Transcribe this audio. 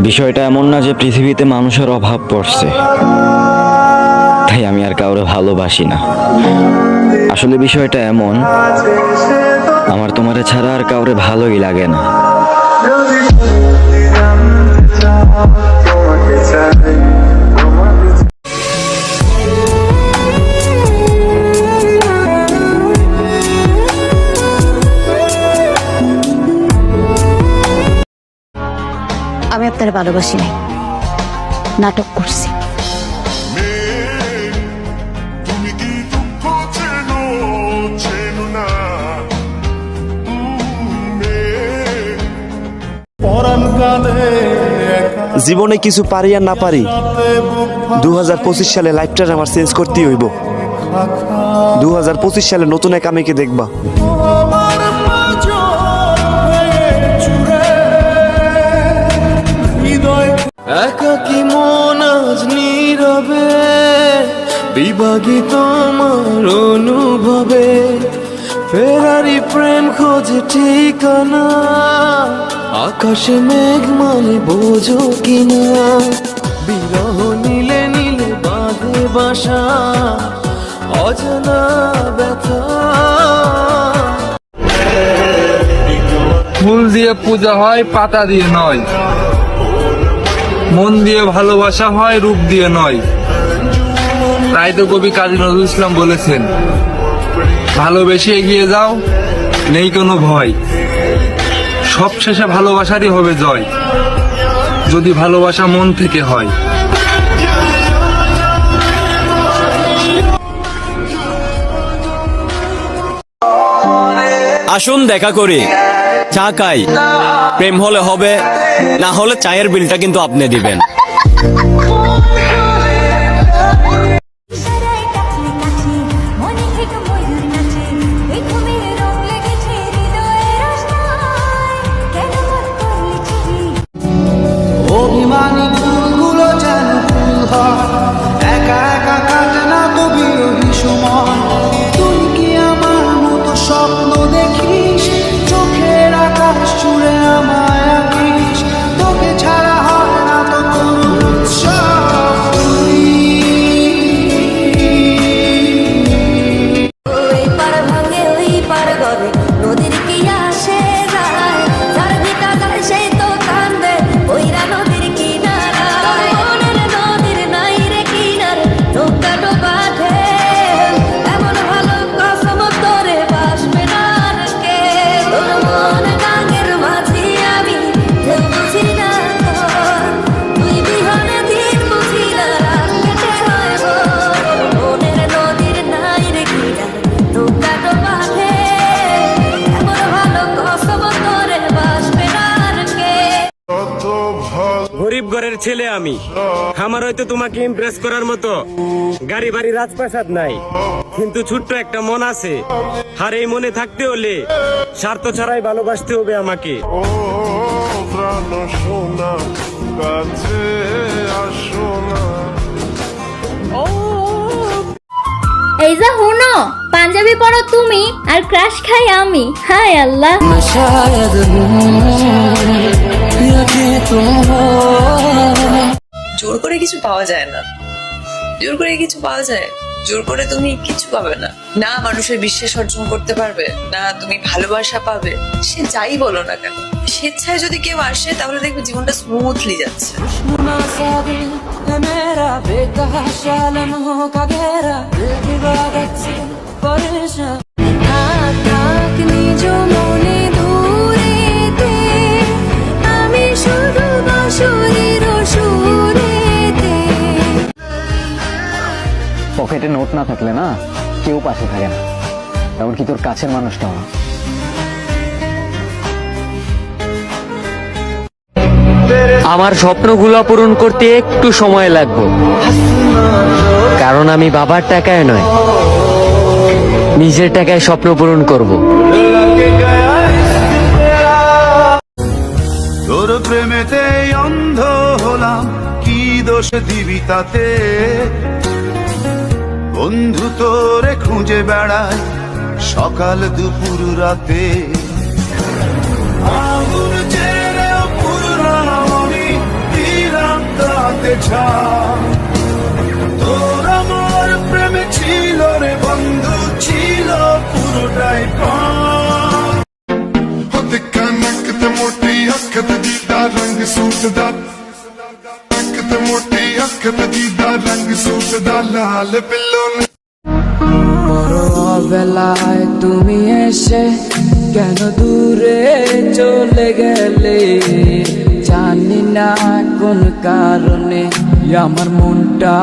বিষয়টা এমন না যে পৃথিবীতে মানুষের অভাব পড়ছে। তাই আমি আর কাউরে ভালোবাসি না। আসলে বিষয়টা এমন, আমার তোমার ছাড়া আর কাউরে ভালোই লাগে না। আপনার ভালোবাসি নাই। নাটক করছি। জীবনে কিছু পারি আর না পারি দু হাজার পঁচিশ সালে লাইফটা আমার চেঞ্জ করতেই হইব। দু হাজার পঁচিশ সালে নতুন এক আমিকে দেখবা। একাকি মন আজ নীরবে? বিভাগী তোমার অনুভবে। ফেরারি প্রেম খোঁজে ঠিকানা। আকাশে মেঘ মানে বোঝো কিনা। বিরহ নীলে নীলে বাঁধে বাসা। অজানা ব্যথা। ফুল দিয়ে পূজা হয়, পাতা দিয়ে নয়। মন দিয়ে ভালোবাসা হয়, রূপ দিয়ে নয়। তাই তো কবি কাজী নজরুল ইসলাম বলেছেন, ভালোবেসে এগিয়ে যাও, নেই কোনো ভয়। সব শেষে ভালোবাসারই হবে জয়, যদি ভালোবাসা মন থেকে হয়। আসুন দেখা করি। চা খাই। প্রেম হলে হবে না হলে চায়ের বিলটা কিন্তু আপনি দিবেন। ঘরের ছেলে আমি। আমার হয়তো তোমাকে ইমপ্রেস করার মতো গাড়ি বাড়ি রাজপ্রাসাদ নাই। কিন্তু ছোট্ট একটা মন আছে। আর এই মনে থাকতে হলে স্বার্থ ছাড়াই ভালোবাসতে হবে আমাকে। এই যা হুনো পাঞ্জাবি পরো তুমি আর ক্রাশ খাই আমি। হায় আল্লাহ। জোর করে কিছু পাওয়া যায় না। জোর করে কিছু পাওয়া যায়, জোর করে তুমি কিছু পাবে না। না মানুষের বিশ্বাস অর্জন করতে পারবে, না তুমি ভালোবাসা পাবে। সে যাই বলো না কেন, স্বেচ্ছায় যদি কেউ আসে, তাহলে দেখবে জীবনটা স্মুথলি যাচ্ছে। পকেটে নোট না থাকলে না কেউ পাশে থাকে না। এমনকি তোর কাছের মানুষটাও না। আমার স্বপ্নগুলো পূরণ করতে একটু সময় লাগবে। কারণ আমি বাবার টাকায় নয় নিজের টাকায় স্বপ্ন পূরণ করব। প্রেমেতে অন্ধ হলাম, কি দোষ দিবি তাতে? বন্ধু তোরে খুঁজে বেড়ায় সকাল দুপুর রাতে। আগুন জেরেও পুরাম আমি তাতে ছাড় ਸੂਟ ਦਾ ਅੱਖ ਤੇ ਮੋਟੀ ਅੱਖ ਤੇ ਦੀਦਾ ਰੰਗ ਸੂਟ ਦਾ ਲਾਲ ਬਿੱਲੋ ਨੇ বেলায় তুমি এসে কেন দূরে চলে গেলে জানি না কোন কারণে আমার মনটা